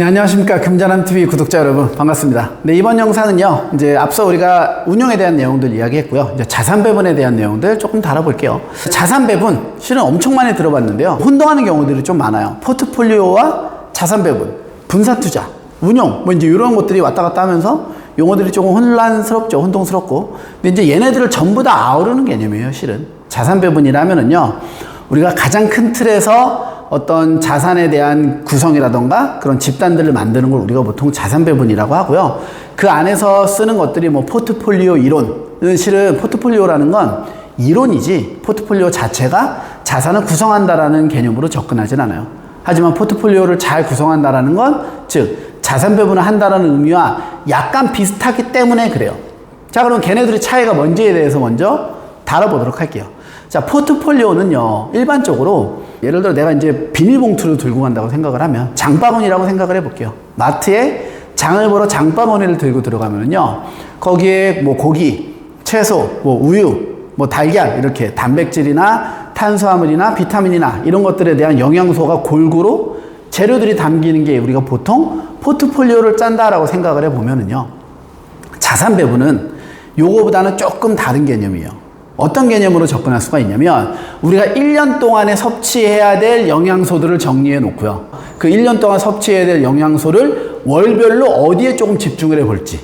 네, 안녕하십니까. 금자남 TV 구독자 여러분. 반갑습니다. 네, 이번 영상은요, 이제 앞서 우리가 운용에 대한 내용들 이야기 했고요. 이제 자산 배분에 대한 내용들 조금 다뤄볼게요. 자산 배분, 실은 엄청 많이 들어봤는데요. 혼동하는 경우들이 좀 많아요. 포트폴리오와 자산 배분, 분산 투자, 운용, 뭐 이제 이런 것들이 왔다 갔다 하면서 용어들이 조금 혼란스럽죠. 혼동스럽고. 근데 이제 얘네들을 전부 다 아우르는 개념이에요, 실은. 자산 배분이라면은요, 우리가 가장 큰 틀에서 어떤 자산에 대한 구성이라던가 그런 집단들을 만드는 걸 우리가 보통 자산 배분이라고 하고요. 그 안에서 쓰는 것들이 뭐 포트폴리오 이론. 실은 포트폴리오라는 건 이론이지 포트폴리오 자체가 자산을 구성한다라는 개념으로 접근하진 않아요. 하지만 포트폴리오를 잘 구성한다라는 건 즉 자산 배분을 한다라는 의미와 약간 비슷하기 때문에 그래요. 자, 그럼 걔네들의 차이가 뭔지에 대해서 먼저 다뤄보도록 할게요. 자, 포트폴리오는요, 일반적으로, 예를 들어 내가 이제 비닐봉투를 들고 간다고 생각을 하면, 장바구니라고 생각을 해볼게요. 마트에 장을 보러 장바구니를 들고 들어가면요, 거기에 뭐 고기, 채소, 뭐 우유, 뭐 달걀, 이렇게 단백질이나 탄수화물이나 비타민이나 이런 것들에 대한 영양소가 골고루 재료들이 담기는 게 우리가 보통 포트폴리오를 짠다라고 생각을 해보면은요, 자산 배분은 요거보다는 조금 다른 개념이에요. 어떤 개념으로 접근할 수가 있냐면 우리가 1년 동안에 섭취해야 될 영양소들을 정리해 놓고요. 그 1년 동안 섭취해야 될 영양소를 월별로 어디에 조금 집중을 해 볼지.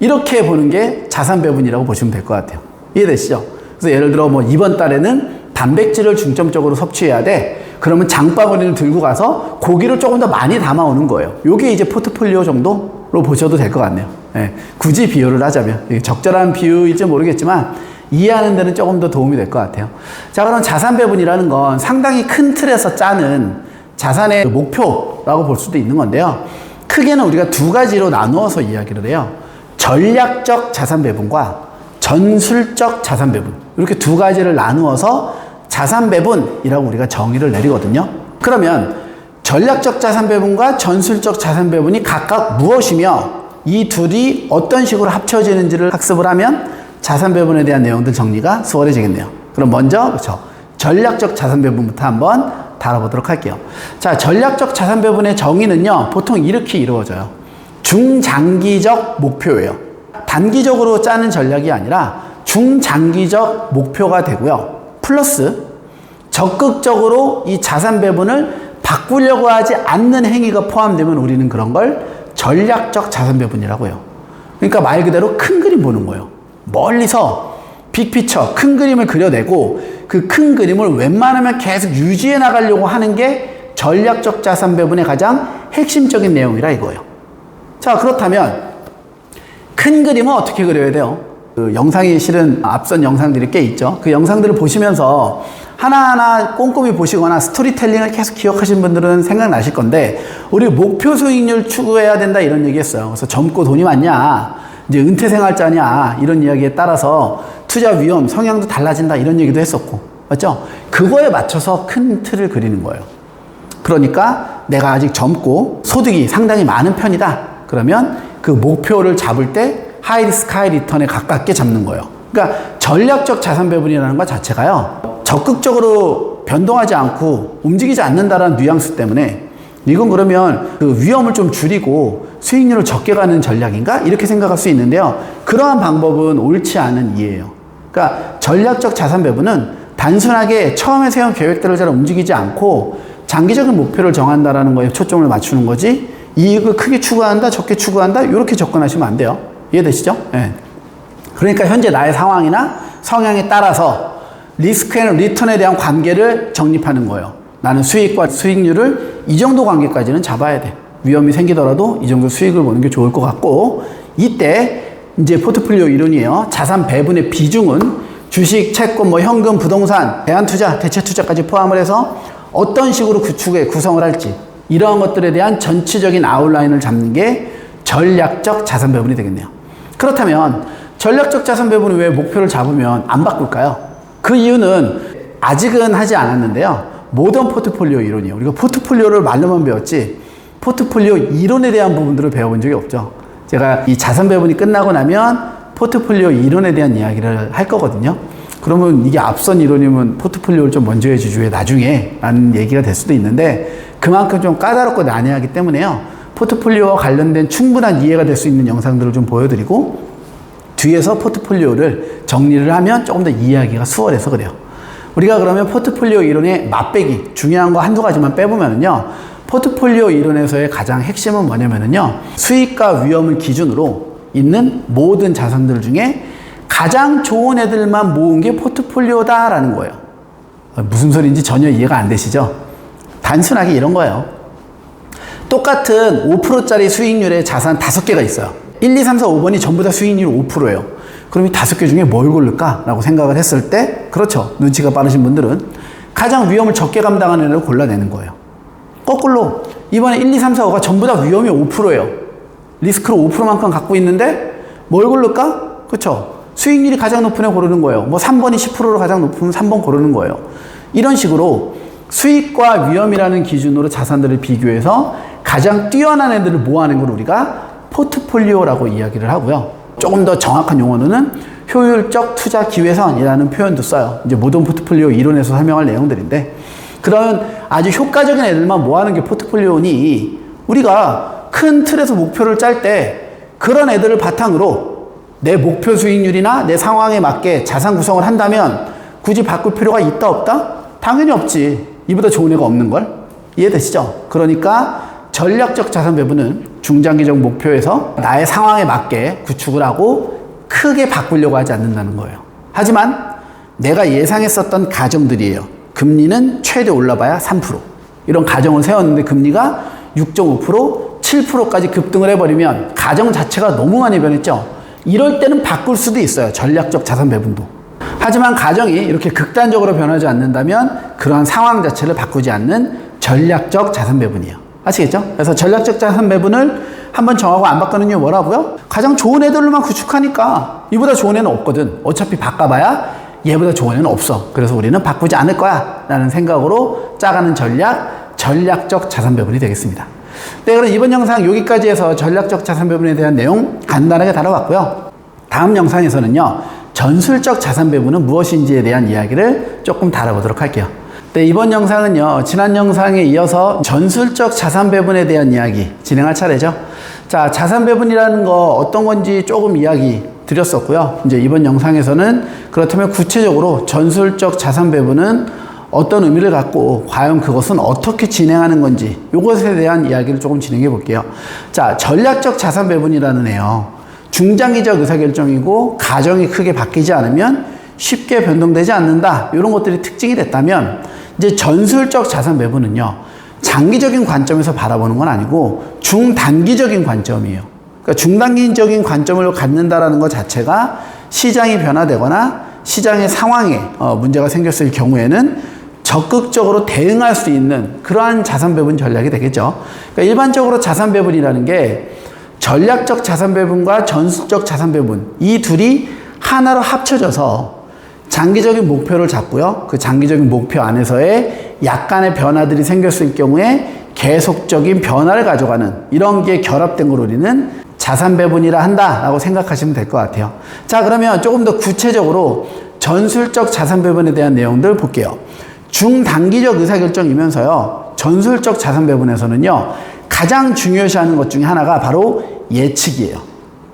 이렇게 보는 게 자산 배분이라고 보시면 될 것 같아요. 이해되시죠? 그래서 예를 들어 뭐 이번 달에는 단백질을 중점적으로 섭취해야 돼. 그러면 장바구니를 들고 가서 고기를 조금 더 많이 담아오는 거예요. 요게 이제 포트폴리오 정도로 보셔도 될 것 같네요. 예, 굳이 비유를 하자면. 적절한 비유일지 모르겠지만 이해하는 데는 조금 더 도움이 될 것 같아요. 자, 그럼 자산 배분이라는 건 상당히 큰 틀에서 짜는 자산의 목표라고 볼 수도 있는 건데요. 크게는 우리가 두 가지로 나누어서 이야기를 해요. 전략적 자산 배분과 전술적 자산 배분. 이렇게 두 가지를 나누어서 자산 배분이라고 우리가 정의를 내리거든요. 그러면 전략적 자산 배분과 전술적 자산 배분이 각각 무엇이며 이 둘이 어떤 식으로 합쳐지는지를 학습을 하면 자산 배분에 대한 내용들 정리가 수월해지겠네요. 그럼 먼저 그렇죠. 전략적 자산 배분부터 한번 다뤄보도록 할게요. 자, 전략적 자산 배분의 정의는요. 보통 이렇게 이루어져요. 중장기적 목표예요. 단기적으로 짜는 전략이 아니라 중장기적 목표가 되고요. 플러스 적극적으로 이 자산 배분을 바꾸려고 하지 않는 행위가 포함되면 우리는 그런 걸 전략적 자산 배분이라고 해요. 그러니까 말 그대로 큰 그림 보는 거예요. 멀리서 빅피처, 큰 그림을 그려내고 그 큰 그림을 웬만하면 계속 유지해 나가려고 하는 게 전략적 자산 배분의 가장 핵심적인 내용이라 이거예요. 자, 그렇다면 큰 그림은 어떻게 그려야 돼요? 그 영상이 실은 앞선 영상들이 꽤 있죠. 그 영상들을 보시면서 하나하나 꼼꼼히 보시거나 스토리텔링을 계속 기억하신 분들은 생각나실 건데, 우리 목표 수익률 추구해야 된다 이런 얘기 했어요. 그래서 젊고 돈이 많냐, 이제 은퇴 생활자냐, 이런 이야기에 따라서 투자 위험, 성향도 달라진다 이런 얘기도 했었고, 맞죠? 그거에 맞춰서 큰 틀을 그리는 거예요. 그러니까 내가 아직 젊고 소득이 상당히 많은 편이다. 그러면 그 목표를 잡을 때 하이 리스크 하이 리턴에 가깝게 잡는 거예요. 그러니까 전략적 자산 배분이라는 것 자체가요. 적극적으로 변동하지 않고 움직이지 않는다라는 뉘앙스 때문에 이건 그러면 그 위험을 좀 줄이고 수익률을 적게 가는 전략인가? 이렇게 생각할 수 있는데요. 그러한 방법은 옳지 않은 이해예요. 그러니까 전략적 자산 배분은 단순하게 처음에 세운 계획대로 잘 움직이지 않고 장기적인 목표를 정한다라는 거에 초점을 맞추는 거지 이익을 크게 추구한다, 적게 추구한다 이렇게 접근하시면 안 돼요. 이해되시죠? 예. 그러니까 현재 나의 상황이나 성향에 따라서 리스크 앤 리턴에 대한 관계를 정립하는 거예요. 나는 수익과 수익률을 이 정도 관계까지는 잡아야 돼. 위험이 생기더라도 이 정도 수익을 보는 게 좋을 것 같고 이때 이제 포트폴리오 이론이에요. 자산 배분의 비중은 주식, 채권, 뭐 현금, 부동산, 대안 투자, 대체 투자까지 포함을 해서 어떤 식으로 구축에 구성을 할지 이러한 것들에 대한 전체적인 아웃라인을 잡는 게 전략적 자산 배분이 되겠네요. 그렇다면 전략적 자산 배분이 왜 목표를 잡으면 안 바꿀까요? 그 이유는 아직은 하지 않았는데요. 모던 포트폴리오 이론이에요. 우리가 포트폴리오를 말로만 배웠지 포트폴리오 이론에 대한 부분들을 배워본 적이 없죠. 제가 이 자산 배분이 끝나고 나면 포트폴리오 이론에 대한 이야기를 할 거거든요. 그러면 이게 앞선 이론이면 포트폴리오를 좀 먼저 해주지 왜 나중에 라는 얘기가 될 수도 있는데 그만큼 좀 까다롭고 난해하기 때문에요. 포트폴리오와 관련된 충분한 이해가 될 수 있는 영상들을 좀 보여드리고 뒤에서 포트폴리오를 정리를 하면 조금 더 이해하기가 수월해서 그래요. 우리가 그러면 포트폴리오 이론의 맛배기 중요한 거 한두 가지만 빼보면요. 포트폴리오 이론에서의 가장 핵심은 뭐냐면요. 수익과 위험을 기준으로 있는 모든 자산들 중에 가장 좋은 애들만 모은 게 포트폴리오다라는 거예요. 무슨 소리인지 전혀 이해가 안 되시죠? 단순하게 이런 거예요. 똑같은 5%짜리 수익률의 자산 5개가 있어요. 1, 2, 3, 4, 5번이 전부 다 수익률 5%예요. 그럼 이 5개 중에 뭘 고를까? 라고 생각을 했을 때, 그렇죠. 눈치가 빠르신 분들은 가장 위험을 적게 감당하는 애를 골라내는 거예요. 거꾸로, 이번에 1, 2, 3, 4, 5가 전부 다 위험이 5%예요. 리스크를 5%만큼 갖고 있는데, 뭘 고를까? 그렇죠. 수익률이 가장 높은 애 고르는 거예요. 뭐 3번이 10%로 가장 높으면 3번 고르는 거예요. 이런 식으로 수익과 위험이라는 기준으로 자산들을 비교해서 가장 뛰어난 애들을 모아낸 걸 우리가 포트폴리오라고 이야기를 하고요. 조금 더 정확한 용어로는 효율적 투자 기회선이라는 표현도 써요. 이제 모든 포트폴리오 이론에서 설명할 내용들인데 그런 아주 효과적인 애들만 모아는 게 포트폴리오니 우리가 큰 틀에서 목표를 짤 때 그런 애들을 바탕으로 내 목표 수익률이나 내 상황에 맞게 자산 구성을 한다면 굳이 바꿀 필요가 있다 없다? 당연히 없지. 이보다 좋은 애가 없는 걸. 이해되시죠? 그러니까 전략적 자산 배분은 중장기적 목표에서 나의 상황에 맞게 구축을 하고 크게 바꾸려고 하지 않는다는 거예요. 하지만 내가 예상했었던 가정들이에요. 금리는 최대 올라봐야 3%. 이런 가정을 세웠는데 금리가 6.5%, 7%까지 급등을 해버리면 가정 자체가 너무 많이 변했죠. 이럴 때는 바꿀 수도 있어요. 전략적 자산 배분도. 하지만 가정이 이렇게 극단적으로 변하지 않는다면 그러한 상황 자체를 바꾸지 않는 전략적 자산 배분이에요. 아시겠죠? 그래서 전략적 자산 배분을 한번 정하고 안 바꾸는 이유 뭐라고요? 가장 좋은 애들로만 구축하니까 이보다 좋은 애는 없거든. 어차피 바꿔봐야 얘보다 좋은 애는 없어. 그래서 우리는 바꾸지 않을 거야. 라는 생각으로 짜가는 전략, 전략적 자산 배분이 되겠습니다. 네, 그럼 이번 영상 여기까지 해서 전략적 자산 배분에 대한 내용 간단하게 다뤄봤고요. 다음 영상에서는요, 전술적 자산 배분은 무엇인지에 대한 이야기를 조금 다뤄보도록 할게요. 네, 이번 영상은요, 지난 영상에 이어서 전술적 자산 배분에 대한 이야기 진행할 차례죠. 자, 자산 배분이라는 거 어떤 건지 조금 이야기 드렸었고요. 이제 이번 영상에서는 그렇다면 구체적으로 전술적 자산 배분은 어떤 의미를 갖고 과연 그것은 어떻게 진행하는 건지 이것에 대한 이야기를 조금 진행해 볼게요. 자, 전략적 자산 배분이라는 애요. 중장기적 의사결정이고 가정이 크게 바뀌지 않으면 쉽게 변동되지 않는다. 이런 것들이 특징이 됐다면 이제 전술적 자산 배분은요. 장기적인 관점에서 바라보는 건 아니고 중단기적인 관점이에요. 그러니까 중단기적인 관점을 갖는다라는 것 자체가 시장이 변화되거나 시장의 상황에 어, 문제가 생겼을 경우에는 적극적으로 대응할 수 있는 그러한 자산 배분 전략이 되겠죠. 그러니까 일반적으로 자산 배분이라는 게 전략적 자산 배분과 전술적 자산 배분 이 둘이 하나로 합쳐져서 장기적인 목표를 잡고요. 그 장기적인 목표 안에서의 약간의 변화들이 생겼을 경우에 계속적인 변화를 가져가는 이런 게 결합된 걸 우리는 자산 배분이라 한다라고 생각하시면 될 것 같아요. 자, 그러면 조금 더 구체적으로 전술적 자산 배분에 대한 내용들 볼게요. 중단기적 의사결정이면서요, 전술적 자산 배분에서는요, 가장 중요시하는 것 중에 하나가 바로 예측이에요.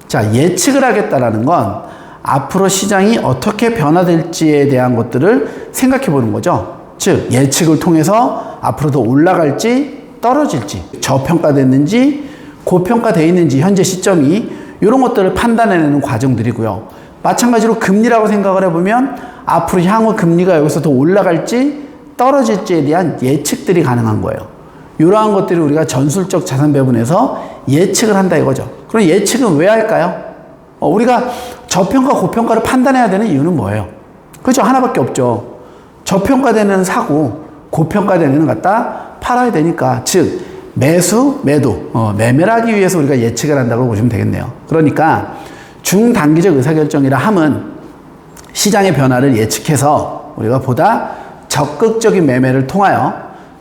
자, 예측을 하겠다라는 건 앞으로 시장이 어떻게 변화될지에 대한 것들을 생각해 보는 거죠. 즉, 예측을 통해서 앞으로 더 올라갈지 떨어질지, 저평가됐는지 고평가되어 있는지 현재 시점이 이런 것들을 판단해내는 과정들이고요. 마찬가지로 금리라고 생각을 해보면 앞으로 향후 금리가 여기서 더 올라갈지 떨어질지에 대한 예측들이 가능한 거예요. 이러한 것들이 우리가 전술적 자산 배분에서 예측을 한다 이거죠. 그럼 예측은 왜 할까요? 어, 우리가 저평가, 고평가를 판단해야 되는 이유는 뭐예요? 그렇죠. 하나밖에 없죠. 저평가되는 사고, 고평가되는 갖다 팔아야 되니까. 즉, 매수, 매도, 어, 매매를 하기 위해서 우리가 예측을 한다고 보시면 되겠네요. 그러니까 중단기적 의사결정이라 함은 시장의 변화를 예측해서 우리가 보다 적극적인 매매를 통하여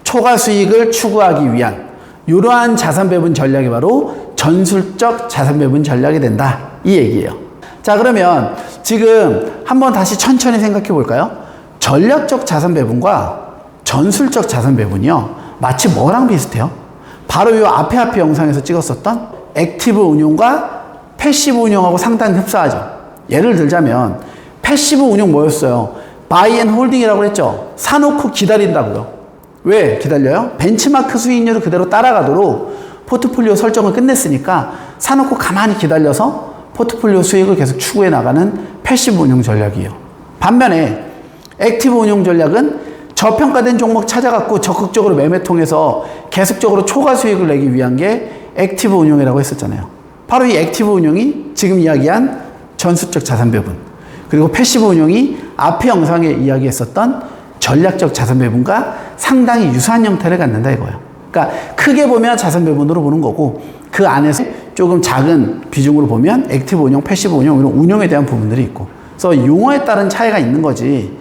초과 수익을 추구하기 위한 이러한 자산 배분 전략이 바로 전술적 자산 배분 전략이 된다. 이 얘기예요. 자, 그러면 지금 한번 다시 천천히 생각해 볼까요? 전략적 자산 배분과 전술적 자산 배분이요. 마치 뭐랑 비슷해요? 바로 이 앞에 앞에 영상에서 찍었었던 액티브 운용과 패시브 운용하고 상당히 흡사하죠. 예를 들자면 패시브 운용 뭐였어요? 바이 앤 홀딩이라고 했죠. 사놓고 기다린다고요. 왜 기다려요? 벤치마크 수익률을 그대로 따라가도록 포트폴리오 설정을 끝냈으니까 사놓고 가만히 기다려서 포트폴리오 수익을 계속 추구해 나가는 패시브 운용 전략이에요. 반면에 액티브 운용 전략은 저평가된 종목 찾아갖고 적극적으로 매매 통해서 계속적으로 초과 수익을 내기 위한 게 액티브 운용이라고 했었잖아요. 바로 이 액티브 운용이 지금 이야기한 전수적 자산 배분 그리고 패시브 운용이 앞의 영상에 이야기했었던 전략적 자산 배분과 상당히 유사한 형태를 갖는다 이거예요. 그러니까 크게 보면 자산 배분으로 보는 거고 그 안에서 조금 작은 비중으로 보면 액티브 운용, 패시브 운용 이런 운용에 대한 부분들이 있고 그래서 용어에 따른 차이가 있는 거지.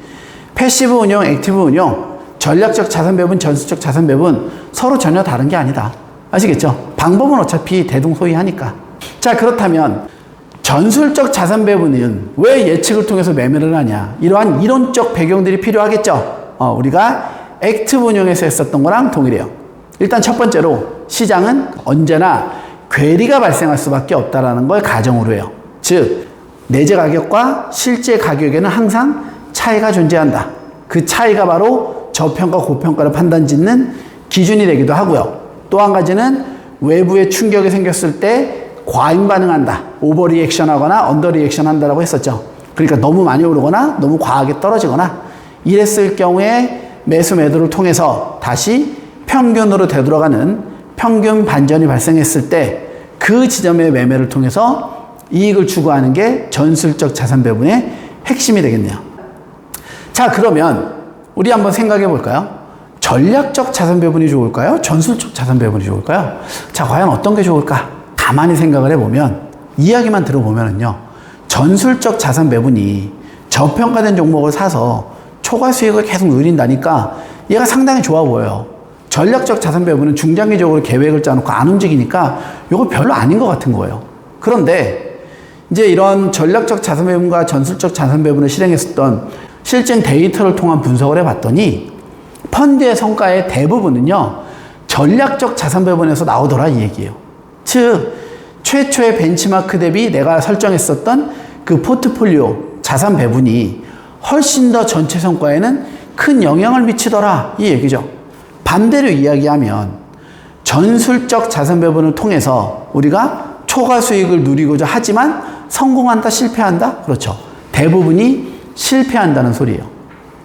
패시브 운용, 액티브 운용, 전략적 자산 배분, 전수적 자산 배분 서로 전혀 다른 게 아니다. 아시겠죠? 방법은 어차피 대동소이하니까. 자, 그렇다면 전술적 자산 배분은 왜 예측을 통해서 매매를 하냐? 이러한 이론적 배경들이 필요하겠죠? 어, 우리가 액티브 운용에서 했었던 거랑 동일해요. 일단 첫 번째로 시장은 언제나 괴리가 발생할 수밖에 없다라는 걸 가정으로 해요. 즉, 내재 가격과 실제 가격에는 항상 차이가 존재한다. 그 차이가 바로 저평가, 고평가를 판단 짓는 기준이 되기도 하고요. 또 한 가지는 외부의 충격이 생겼을 때 과잉 반응한다. 오버 리액션 하거나 언더 리액션 한다라고 했었죠. 그러니까 너무 많이 오르거나 너무 과하게 떨어지거나 이랬을 경우에 매수 매도를 통해서 다시 평균으로 되돌아가는 평균 반전이 발생했을 때 그 지점의 매매를 통해서 이익을 추구하는 게 전술적 자산 배분의 핵심이 되겠네요. 자, 그러면 우리 한번 생각해 볼까요? 전략적 자산 배분이 좋을까요? 전술적 자산 배분이 좋을까요? 자, 과연 어떤 게 좋을까? 가만히 생각을 해보면 이야기만 들어보면은요. 전술적 자산 배분이 저평가된 종목을 사서 초과 수익을 계속 누린다니까 얘가 상당히 좋아 보여요. 전략적 자산 배분은 중장기적으로 계획을 짜놓고 안 움직이니까 이거 별로 아닌 것 같은 거예요. 그런데 이제 이런 전략적 자산 배분과 전술적 자산 배분을 실행했었던 실증 데이터를 통한 분석을 해봤더니 펀드의 성과의 대부분은요 전략적 자산 배분에서 나오더라 이 얘기예요. 즉 최초의 벤치마크 대비 내가 설정했었던 그 포트폴리오 자산 배분이 훨씬 더 전체 성과에는 큰 영향을 미치더라 이 얘기죠. 반대로 이야기하면 전술적 자산 배분을 통해서 우리가 초과 수익을 누리고자 하지만 성공한다 실패한다 그렇죠. 대부분이 실패한다는 소리예요.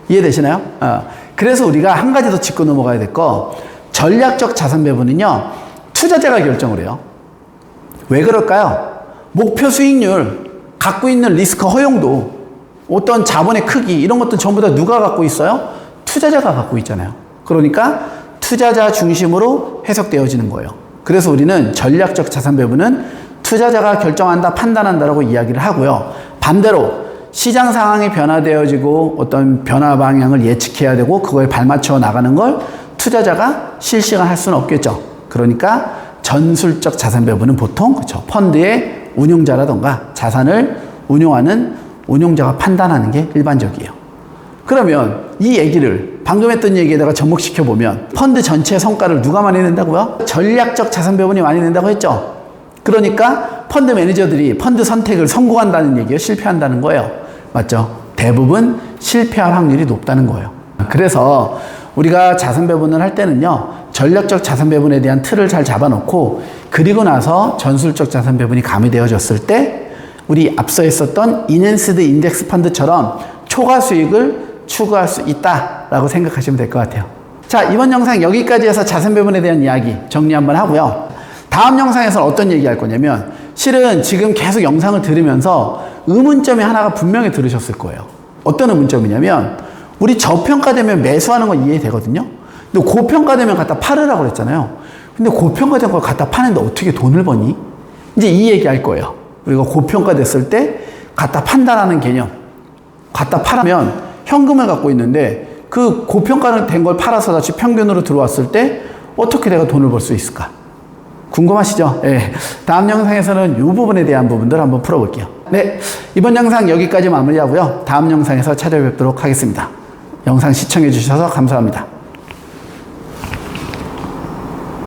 이해되시나요? 어. 그래서 우리가 한 가지 더 짚고 넘어가야 될 거 전략적 자산 배분은요 투자자가 결정을 해요. 왜 그럴까요? 목표 수익률, 갖고 있는 리스크 허용도, 어떤 자본의 크기, 이런 것들 전부 다 누가 갖고 있어요? 투자자가 갖고 있잖아요. 그러니까 투자자 중심으로 해석되어지는 거예요. 그래서 우리는 전략적 자산 배분은 투자자가 결정한다, 판단한다라고 이야기를 하고요. 반대로 시장 상황이 변화되어지고 어떤 변화 방향을 예측해야 되고 그거에 발맞춰 나가는 걸 투자자가 실시간 할 수는 없겠죠. 그러니까 전술적 자산 배분은 보통 그렇죠. 펀드의 운용자라던가 자산을 운용하는 운용자가 판단하는 게 일반적이에요. 그러면 이 얘기를 방금 했던 얘기에다가 접목시켜 보면 펀드 전체 성과를 누가 많이 낸다고요? 전략적 자산 배분이 많이 낸다고 했죠. 그러니까 펀드 매니저들이 펀드 선택을 성공한다는 얘기예요. 실패한다는 거예요. 맞죠? 대부분 실패할 확률이 높다는 거예요. 그래서 우리가 자산 배분을 할 때는요, 전략적 자산 배분에 대한 틀을 잘 잡아놓고, 그리고 나서 전술적 자산 배분이 가미되어졌을 때, 우리 앞서 했었던 이넨스드 인덱스 펀드처럼 초과 수익을 추구할 수 있다라고 생각하시면 될 것 같아요. 자, 이번 영상 여기까지 해서 자산 배분에 대한 이야기 정리 한번 하고요. 다음 영상에서는 어떤 얘기 할 거냐면, 실은 지금 계속 영상을 들으면서 의문점이 하나가 분명히 들으셨을 거예요. 어떤 의문점이냐면, 우리 저평가되면 매수하는 건 이해되거든요. 근데 고평가되면 갖다 팔으라고 그랬잖아요. 근데 고평가된 걸 갖다 파는데 어떻게 돈을 버니? 이제 이 얘기 할 거예요. 우리가 고평가됐을 때 갖다 판다라는 개념. 갖다 팔면 현금을 갖고 있는데 그 고평가된 걸 팔아서 다시 평균으로 들어왔을 때 어떻게 내가 돈을 벌 수 있을까? 궁금하시죠? 예. 다음 영상에서는 이 부분에 대한 부분들 한번 풀어볼게요. 네. 이번 영상 여기까지 마무리하고요. 다음 영상에서 찾아뵙도록 하겠습니다. 영상 시청해 주셔서 감사합니다.